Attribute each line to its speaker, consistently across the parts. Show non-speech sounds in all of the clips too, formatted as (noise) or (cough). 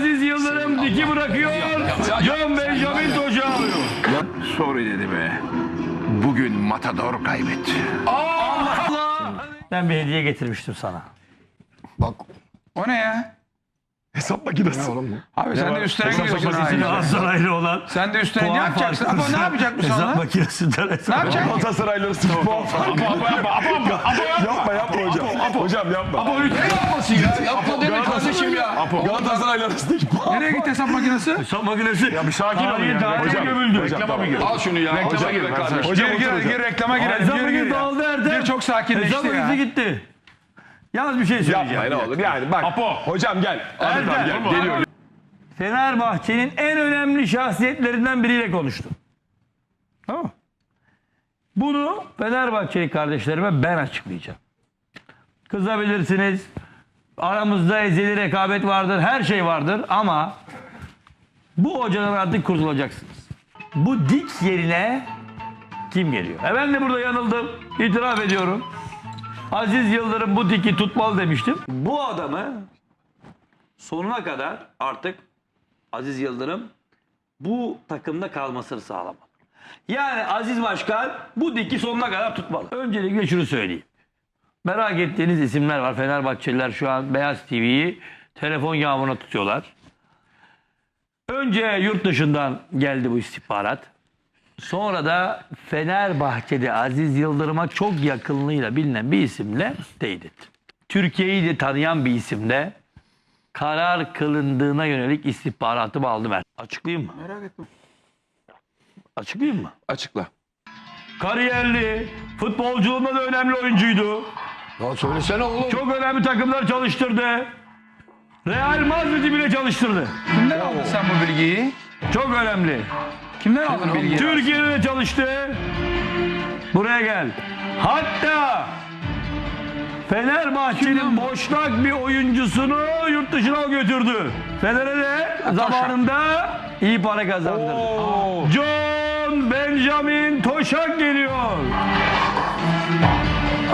Speaker 1: Aziz Yıldırım diki bırakıyor. John Benjamin Toş'u alıyor.
Speaker 2: Sorry dedi be. Bugün Matador kaybetti.
Speaker 1: Ben bir hediye getirmiştim sana.
Speaker 3: O ne ya?
Speaker 4: Hesap makinesi.
Speaker 3: Abi sen de üstüne giriyorsun.
Speaker 1: Sesini
Speaker 3: ha.
Speaker 1: Galatasaraylı olan
Speaker 3: Sen de üstüne ne
Speaker 1: puan
Speaker 3: yapacaksın? Ama
Speaker 1: farkı-
Speaker 3: ne yapacak bu
Speaker 1: Hesap
Speaker 3: sana?
Speaker 1: makinesinden hesap.
Speaker 3: Ne yapacak?
Speaker 4: Galatasaraylı arası puan farkı. Yapma yapma hocam. Hocam yapma.
Speaker 2: Ne yapması ya? Yapma deme kardeşim ya.
Speaker 4: Galatasaraylı arasındaki puan.
Speaker 3: Nereye gitti hesap makinesi?
Speaker 1: Hesap makinesi. Ya bir
Speaker 4: sakin olun ya. Hocam,
Speaker 1: gömüldü.
Speaker 4: hocam, tamam.
Speaker 2: Al şunu ya. Reklama gir kardeşim.
Speaker 4: Hocam
Speaker 3: Gir
Speaker 4: otur
Speaker 3: gir
Speaker 4: hocam.
Speaker 3: gir reklama girelim.
Speaker 1: Hesap
Speaker 3: Gir
Speaker 1: makinesi
Speaker 3: gir.
Speaker 1: dağıldı Erdem.
Speaker 3: Gir çok sakinleşti
Speaker 1: Hesap
Speaker 3: ya.
Speaker 1: makinesi gitti. Yalnız bir şey söyleyeceğim.
Speaker 4: Yapma ne olur yani bak. Hocam gel. Hadi tamam gel. Geliyor.
Speaker 1: Fenerbahçe'nin en önemli şahsiyetlerinden biriyle konuştum. Tamam? Bunu Fenerbahçeli kardeşlerime ben açıklayacağım. Kızabilirsiniz. Aramızda ezeli rekabet vardır. Her şey vardır ama bu hocadan artık kurtulacaksınız. Bu dik yerine kim geliyor? E ben de burada yanıldım. İtiraf ediyorum. Aziz Yıldırım bu diki tutmalı demiştim. Bu adamı sonuna kadar artık Aziz Yıldırım bu takımda kalmasını sağlamalı. Yani Aziz Başkan bu diki sonuna kadar tutmalı. Öncelikle şunu söyleyeyim. Merak ettiğiniz isimler var. Fenerbahçeliler şu an Beyaz TV'yi telefon yağmuruna tutuyorlar. Önce yurt dışından geldi bu istihbarat. Sonra da Fenerbahçe'de Aziz Yıldırım'a çok yakınlığıyla bilinen bir isimle teyit etti. Türkiye'yi de tanıyan bir isimle karar kılındığına yönelik istihbaratımı aldım ben. Açıklayayım mı?
Speaker 3: Merak etme.
Speaker 1: Açıklayayım mı?
Speaker 2: Açıkla.
Speaker 1: Kariyerli, futbolculuğunda da önemli oyuncuydu.
Speaker 2: Ya söylesene oğlum.
Speaker 1: Çok önemli takımlar çalıştırdı. Real Madrid'i bile çalıştırdı.
Speaker 3: Kimden aldın sen bu bilgiyi?
Speaker 1: Çok önemli.
Speaker 3: Kimden aldın bilgiyi?
Speaker 1: Türkiye'de de çalıştı. Buraya gel. Hatta Fenerbahçe'nin boşnak bir oyuncusunu yurt dışına götürdü. Fener'e de zamanında iyi para kazandırdı. John Benjamin Toşak geliyor.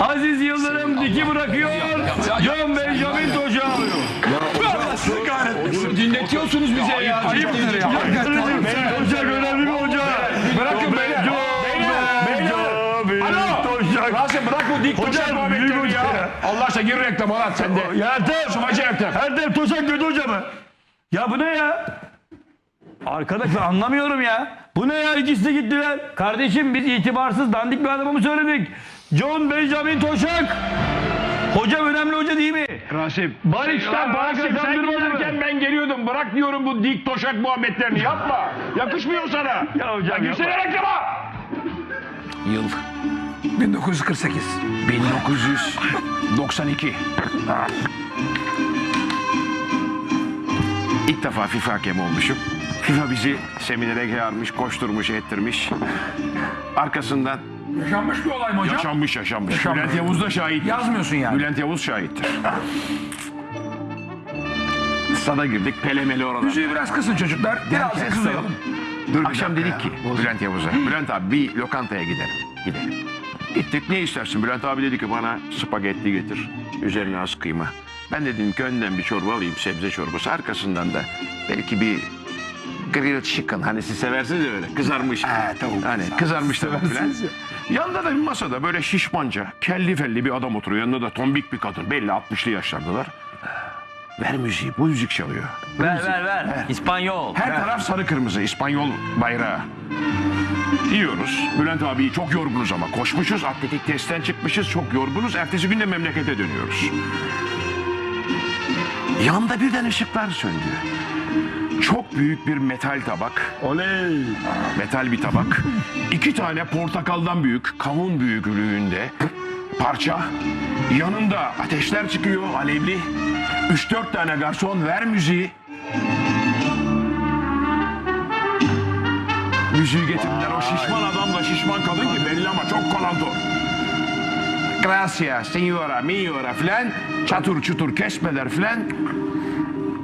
Speaker 1: Aziz Yıldırım diki bırakıyor. John Benjamin Toşak alıyor.
Speaker 2: Dinletiyorsunuz bize ya.
Speaker 3: Ayıptır ya.
Speaker 1: Toşak önemli bir hoca.
Speaker 2: Bırakın
Speaker 1: Toşak.
Speaker 5: Rasim bırak bu dik toşak
Speaker 1: hoca
Speaker 5: ya. Allah aşkına gir reklama lan sen de.
Speaker 1: Ya Ertem.
Speaker 5: Şumacı Ertem.
Speaker 1: Erdem Toşak kötü hoca mı? Ya bu ne ya? Arkadaş ben anlamıyorum ya. Bu ne ya ikisi de gittiler. Kardeşim biz itibarsız dandik bir adamı mı söyledik? John Benjamin Toşak. Hocam önemli hoca değil mi?
Speaker 5: Rasim.
Speaker 1: Barış'tan para kazandırmadı mı?
Speaker 5: ben geliyordum. Bırak diyorum bu dik toşak muhabbetlerini yapma. Yakışmıyor sana.
Speaker 1: Ya hocam
Speaker 5: girsene
Speaker 1: yapma.
Speaker 5: reklama.
Speaker 2: Yıl
Speaker 3: 1948.
Speaker 2: 1992. İlk defa FIFA hakemi olmuşum. FIFA bizi seminere çağırmış, koşturmuş, ettirmiş. Arkasından
Speaker 3: Yaşanmış bir olay mı hocam?
Speaker 2: yaşanmış yaşanmış.
Speaker 3: Yaşanmış.
Speaker 2: Bülent Yavuz da şahit.
Speaker 3: Yazmıyorsun yani.
Speaker 2: Bülent Yavuz şahittir. Stada girdik, pelemeli oradan.
Speaker 3: Müziği biraz kısın çocuklar. Biraz kızıyorum.
Speaker 2: Dur Akşam dedik ki Bülent Yavuz'a. Bülent abi bir lokantaya gidelim. Gidelim. Gittik ne istersin? Bülent abi dedi ki bana spagetti getir. Üzerine az kıyma. Ben dedim ki önden bir çorba alayım sebze çorbası. Arkasından da belki bir grilled chicken. Hani siz seversiniz ya öyle kızarmış. Hani kızarmış tavuk falan. Yanında da bir masada böyle şişmanca, kelli felli bir adam oturuyor. Yanında da tombik bir kadın. Belli 60'lı yaşlardalar. Ver müziği. Bu müzik çalıyor.
Speaker 1: Ver ver ver. İspanyol.
Speaker 2: Her taraf sarı kırmızı İspanyol bayrağı. Yiyoruz. Bülent abi çok yorgunuz ama koşmuşuz. Atletik testten çıkmışız. Çok yorgunuz. Ertesi gün de memlekete dönüyoruz. Yanda birden ışıklar söndü. Çok büyük bir metal tabak.
Speaker 4: Oley.
Speaker 2: Metal bir tabak. İki tane portakaldan büyük, kavun büyüklüğünde parça. Yanında ateşler çıkıyor alevli. Üç dört tane garson ver müziği. Müziği getirdiler. O şişman adamla şişman kadın ki belli ama çok kalantor. Gracias, señora, miora filan. Çatır çutur kesmeler filan.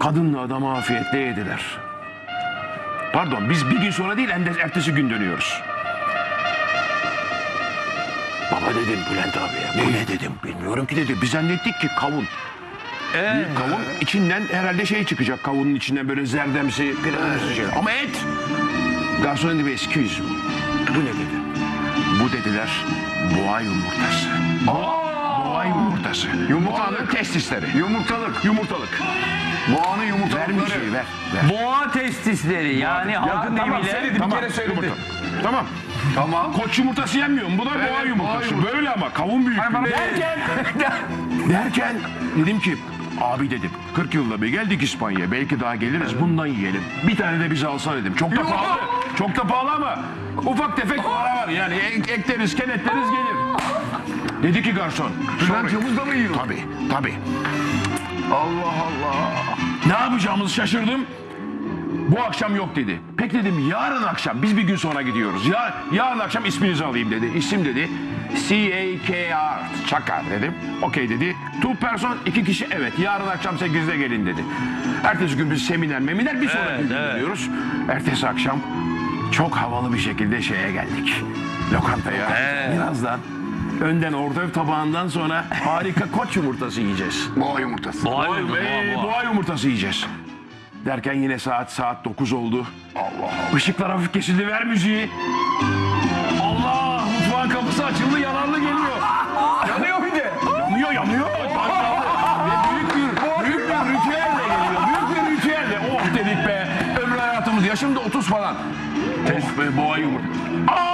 Speaker 2: Kadınla adamı afiyetle yediler. Pardon biz bir gün sonra değil hem de ertesi gün dönüyoruz. Baba dedim Bülent abi ya. Bu ne dedim bilmiyorum ki dedi. Biz zannettik ki kavun.
Speaker 1: Evet.
Speaker 2: Kavun içinden herhalde şey çıkacak. Kavunun içinden böyle zerdemsi, pirinçli şey. Ama et. Garson dedi excuse me. Bu ne dedi? Bu dediler boğa yumurtası. Boğa yumurtası. Boğanın testisleri.
Speaker 4: Yumurtalık.
Speaker 2: Yumurtalık.
Speaker 4: Boğanın
Speaker 2: Ver bir şey ver. ver.
Speaker 1: Boğa testisleri yani halkın
Speaker 4: tamam,
Speaker 1: deyimiyle.
Speaker 4: söyledi. Bir kere söyledi.
Speaker 2: yumurta. Tamam.
Speaker 4: Tamam.
Speaker 2: Koç yumurtası yenmiyor mu? Bu da boğa
Speaker 4: Evet,
Speaker 2: yumurtası.
Speaker 4: boğa yumurtası.
Speaker 2: Böyle ama kavun büyüklüğünde.
Speaker 3: bana-
Speaker 2: Derken, (laughs) derken dedim ki abi dedim 40 yılda bir geldik İspanya'ya. Belki daha geliriz bundan yiyelim. Bir tane de bize alsana dedim. Çok da pahalı. Çok da pahalı ama ufak tefek para var. Yani ek- ekleriz kenetleriz gelir. Dedi ki garson.
Speaker 4: Bülent. Yavuz da mı yiyor?
Speaker 2: Tabii tabii.
Speaker 4: Allah Allah.
Speaker 2: Ne yapacağımızı şaşırdım. Bu akşam yok dedi. Peki dedim yarın akşam biz bir gün sonra gidiyoruz. Ya, yarın akşam isminizi alayım dedi. İsim dedi. C-A-K-R. Çakar dedim. Okey dedi. Two person iki kişi evet. Yarın akşam 8'de gelin dedi. Ertesi gün biz seminer meminer bir sonraki
Speaker 1: Evet,
Speaker 2: gün
Speaker 1: evet.
Speaker 2: gidiyoruz. Ertesi akşam çok havalı bir şekilde şeye geldik. Lokantaya.
Speaker 1: Evet.
Speaker 2: Birazdan önden orta tabağından sonra harika koç yumurtası yiyeceğiz.
Speaker 4: Boğa yumurtası.
Speaker 1: Boğa
Speaker 2: Boğa,
Speaker 1: yumurtası,
Speaker 2: ee,
Speaker 1: boğa, boğa.
Speaker 2: boğa yumurtası yiyeceğiz. Derken yine saat saat 9 oldu. Allah Allah. Işıklar hafif kesildi ver müziği. Allah mutfağın kapısı açıldı yanarlı geliyor.
Speaker 4: Yanıyor bir de.
Speaker 2: Yanıyor yanıyor. Ve büyük bir, büyük bir ritüelle geliyor. Büyük bir ritüelle. Oh dedik be. Ömrü hayatımız. Yaşım da 30 falan. Test be boğa yumurta. Aa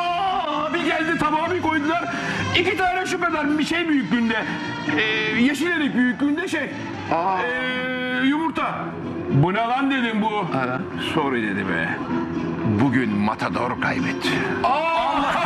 Speaker 2: bir koydular. İki tane şüpheden bir şey büyüklüğünde. Ee, yeşil erik büyüklüğünde şey. Ee, yumurta. Bu ne lan dedim bu. Sorry dedi be. Bugün Matador kaybetti. Allah